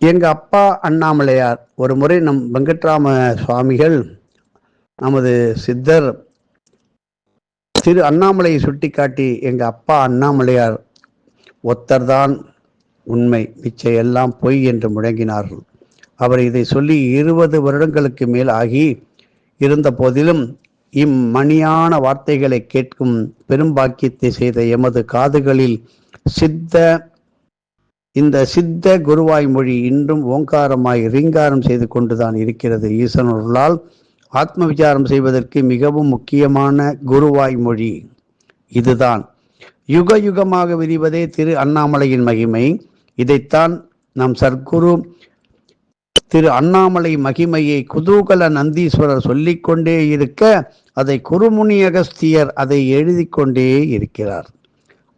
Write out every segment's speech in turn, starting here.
எங்க அப்பா அண்ணாமலையார் ஒரு முறை நம் வெங்கட்ராம சுவாமிகள் நமது சித்தர் திரு அண்ணாமலையை சுட்டிக்காட்டி எங்க அப்பா அண்ணாமலையார் ஒத்தர்தான் உண்மை மிச்ச எல்லாம் பொய் என்று முழங்கினார்கள். அவர் இதை சொல்லி இருபது வருடங்களுக்கு மேல் ஆகி இருந்த போதிலும் இம்மணியான வார்த்தைகளை கேட்கும் பெரும்பாக்கியத்தை செய்த எமது காதுகளில் சித்த இந்த சித்த குருவாய் மொழி இன்றும் ஓங்காரமாய் ரீங்காரம் செய்து கொண்டுதான் இருக்கிறது. ஈசனொருளால் ஆத்ம விசாரம் செய்வதற்கு மிகவும் முக்கியமான குருவாய் மொழி இதுதான். யுக யுகமாக விரிவதே திரு அண்ணாமலையின் மகிமை. இதைத்தான் நம் சர்க்குரு திரு அண்ணாமலை மகிமையை குதூகல நந்தீஸ்வரர் சொல்லிக்கொண்டே இருக்க அதை குருமுனி அகஸ்தியர் அதை எழுதி கொண்டே இருக்கிறார்.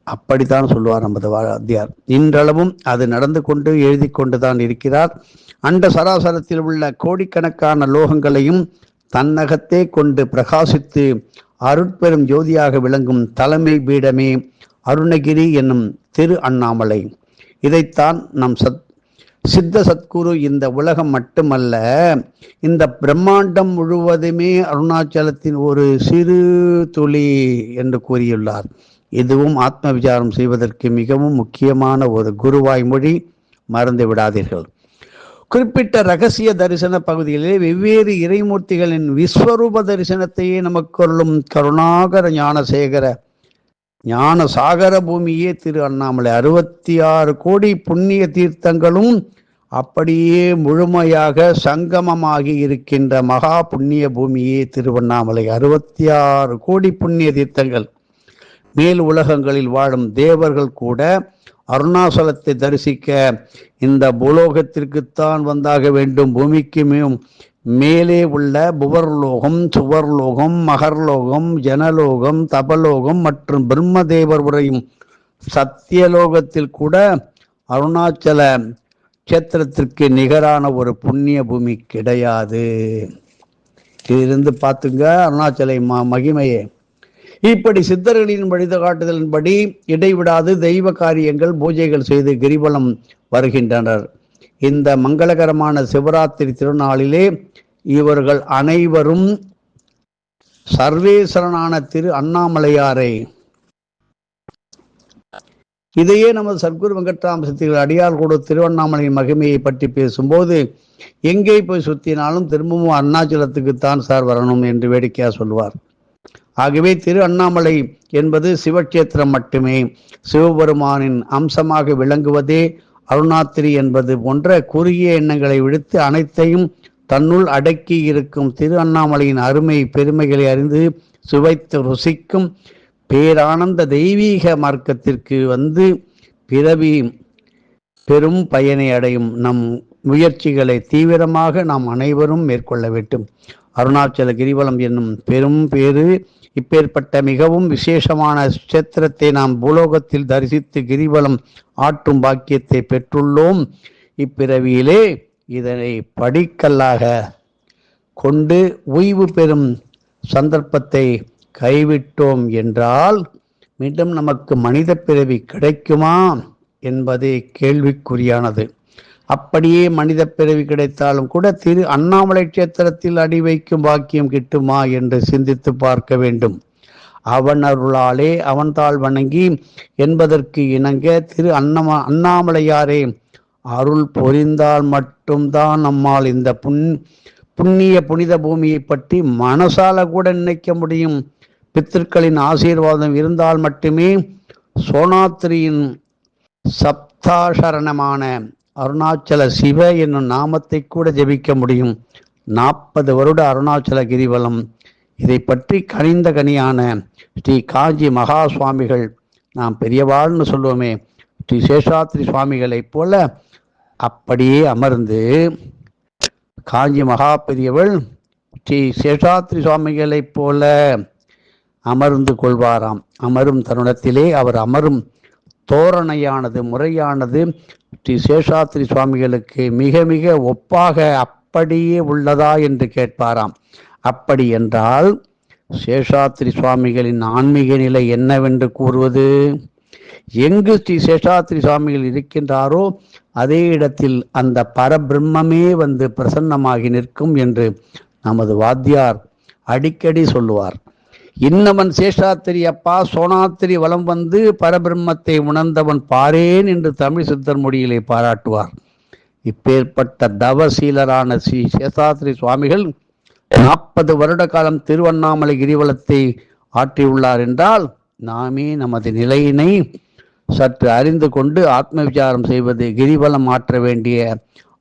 அப்படித்தான் சொல்லுவார் நமது வாத்தியார். இன்றளவும் அது நடந்து கொண்டு எழுதி கொண்டுதான் இருக்கிறார். அண்ட சராசரத்தில் உள்ள கோடிக்கணக்கான லோகங்களையும் தன்னகத்தே கொண்டு பிரகாசித்து அருட்பெரும் ஜோதியாக விளங்கும் தலைமை பீடமே அருணகிரி என்னும் திரு அண்ணாமலை. இதைத்தான் நம் சத் சித்த சத்குரு இந்த உலகம் மட்டுமல்ல இந்த பிரம்மாண்டம் முழுவதுமே அருணாச்சலத்தின் ஒரு சிறு துளி என்று கூறியுள்ளார். இதுவும் ஆத்ம விசாரம் செய்வதற்கு மிகவும் முக்கியமான ஒரு குருவாய் மொழி மறந்து விடாதீர்கள். குறிப்பிட்ட ரகசிய தரிசன பகுதியிலே வெவ்வேறு இறைமூர்த்திகளின் விஸ்வரூப தரிசனத்தையே நமக்கொள்ளும் கருணாகர ஞானசேகர ஞான சாகர பூமியே திரு அண்ணாமலை. அறுபத்தி ஆறு கோடி புண்ணிய தீர்த்தங்களும் அப்படியே முழுமையாக சங்கமமாகி இருக்கின்ற மகா புண்ணிய பூமியே திருவண்ணாமலை. அறுபத்தி ஆறு கோடி புண்ணிய தீர்த்தங்கள். மேல் உலகங்களில் வாழும் தேவர்கள் கூட அருணாசலத்தை தரிசிக்க இந்த பூலோகத்திற்குத்தான் வந்தாக வேண்டும். பூமிக்கு மேலே உள்ள புவர்லோகம் சுவர்லோகம் மகர்லோகம் ஜனலோகம் தபலோகம் மற்றும் பிரம்மதேவர் உரையும் சத்தியலோகத்தில் கூட அருணாச்சல கஷேத்திரத்திற்கு நிகரான ஒரு புண்ணிய பூமி கிடையாது. இதிலிருந்து பார்த்துங்க அருணாச்சலை ம மகிமையே. இப்படி சித்தர்களின் வழிகாட்டுதலின்படி இடைவிடாது தெய்வ காரியங்கள் பூஜைகள் செய்து கிரிவலம் வருகின்றனர். இந்த மங்களகரமான சிவராத்திரி திருநாளிலே இவர்கள் அனைவரும் சர்வேஸ்வரனான திரு அண்ணாமலையாரை இதையே நமது சர்க்குரு வெங்கட்ராம சக்திகள் அடியார் கூட திருவண்ணாமலையின் மகிமையை பற்றி பேசும்போது எங்கே போய் சுத்தினாலும் திரும்பவும் அருணாச்சலத்துக்குத்தான் சார் வரணும் என்று வேடிக்கையாக சொல்வார். ஆகவே திரு அண்ணாமலை என்பது சிவக்ஷேத்திரம் மட்டுமே. சிவபெருமானின் அம்சமாக விளங்குவதே அருணாத்திரி என்பது போன்ற குறுகிய எண்ணங்களை விடுத்து அனைத்தையும் தன்னுள் அடக்கி இருக்கும் திரு அண்ணாமலையின் அருமை பெருமைகளை அறிந்து சுவைத்து ருசிக்கும் பேரானந்த தெய்வீக மார்க்கத்திற்கு வந்து பிறவி பெரும் பயனை அடையும் நம் முயற்சிகளை தீவிரமாக நாம் அனைவரும் மேற்கொள்ள வேண்டும். அருணாச்சல கிரிவலம் என்னும் பெரும் பேரு இப்பேற்பட்ட மிகவும் விசேஷமான கஷேத்திரத்தை நாம் பூலோகத்தில் தரிசித்து கிரிவலம் ஆற்றும் பாக்கியத்தை பெற்றுள்ளோம். இப்பிறவியிலே இதனை படிக்கல்லாக கொண்டு ஓய்வு பெறும் சந்தர்ப்பத்தை கைவிட்டோம் என்றால் மீண்டும் நமக்கு மனித பிறவி கிடைக்குமா என்பதே கேள்விக்குறியானது. அப்படியே மனித பிறவி கிடைத்தாலும் கூட திரு அண்ணாமலை கஷேத்திரத்தில் அடி வைக்கும் பாக்கியம் கிட்டுமா என்று சிந்தித்து பார்க்க வேண்டும். அவன் அருளாலே அவன்தாள் வணங்கி என்பதற்கு இணங்க திரு அண்ணமா அண்ணாமலையாரே அருள் பொரிந்தால் மட்டும்தான் நம்மால் இந்த புண் புண்ணிய புனித பூமியை பற்றி மனசால கூட நினைக்க முடியும். பித்திருக்களின் ஆசீர்வாதம் இருந்தால் மட்டுமே சோனாத்திரியின் சப்தாசரணமான அருணாச்சல சிவ என்னும் நாமத்தை கூட ஜெபிக்க முடியும். நாற்பது வருட அருணாச்சல கிரிவலம். இதை பற்றி கனிந்த கனியான ஸ்ரீ காஞ்சி மகா சுவாமிகள் நாம் பெரியவாள்னு சொல்லுவோமே ஸ்ரீ சேஷாத்ரி சுவாமிகளைப் போல அப்படியே அமர்ந்து காஞ்சி மகா பெரியவள் ஸ்ரீ சேஷாத்ரி சுவாமிகளைப் போல அமர்ந்து கொள்வாராம். அமரும் தருணத்திலே அவர் அமரும் தோரணையானது முறையானது ஸ்ரீ சேஷாத்ரி சுவாமிகளுக்கு மிக மிக ஒப்பாக அப்படியே உள்ளதா என்று கேட்பாராம். அப்படி என்றால் சேஷாத்ரி சுவாமிகளின் ஆன்மீக நிலை என்னவென்று கூறுவது? எங்கு ஸ்ரீ சேஷாத்ரி சுவாமிகள் இருக்கின்றாரோ அதே இடத்தில் அந்த பரபிரம்மே வந்து பிரசன்னமாகி நிற்கும் என்று நமது வாத்தியார் அடிக்கடி சொல்லுவார். இன்னவன் சேஷாத்திரி அப்பா சோனாத்திரி வலம் வந்து பரபிரம்மத்தை உணர்ந்தவன் பாரேன் என்று தமிழ் சித்தர் மொழியிலே பாராட்டுவார். இப்பேற்பட்ட தவசீலரான ஸ்ரீ சேஷாத்திரி சுவாமிகள் நாற்பது வருட காலம் திருவண்ணாமலை கிரிவலத்தை ஆற்றியுள்ளார் என்றால் நாமே நமது நிலையினை சற்று அறிந்து கொண்டு ஆத்ம விசாரம் செய்வது கிரிவலம் ஆற்ற வேண்டிய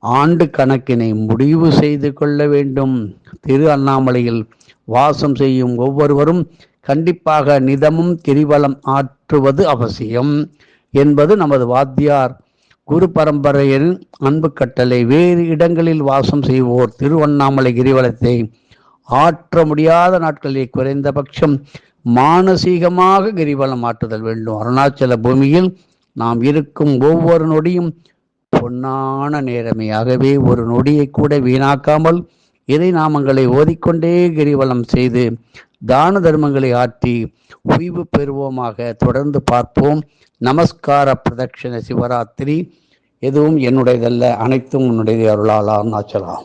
ஆண்டு கணக்கினை முடிவு செய்து கொள்ள வேண்டும். திரு அண்ணாமலையில் வாசம் செய்யும் ஒவ்வொருவரும் கண்டிப்பாக நிதமும் கிரிவலம் ஆற்றுவது அவசியம் என்பது நமது வாத்தியார் குரு பரம்பரையின் அன்பு கட்டளை. வேறு இடங்களில் வாசம் செய்வோர் திருவண்ணாமலை கிரிவலத்தை. ஆற்ற முடியாத நாட்களில் குறைந்தபட்சம் மானசீகமாக கிரிவலம் ஆற்றுதல் வேண்டும். அருணாச்சல பூமியில் நாம் இருக்கும் ஒவ்வொரு நொடியும் பொன்னான நேரமே. ஆகவே ஒரு நொடியை கூட வீணாக்காமல் இறை நாமங்களை ஓதிக்கொண்டே கிரிவலம் செய்து தான தர்மங்களை ஆற்றி ஓய்வு பெறுவோமாக. தொடர்ந்து பார்ப்போம். நமஸ்கார பிரதட்சண சிவராத்திரி. எதுவும் என்னுடையதல்ல அனைத்தும் உன்னுடைய அருளால். அருணாச்சலாம்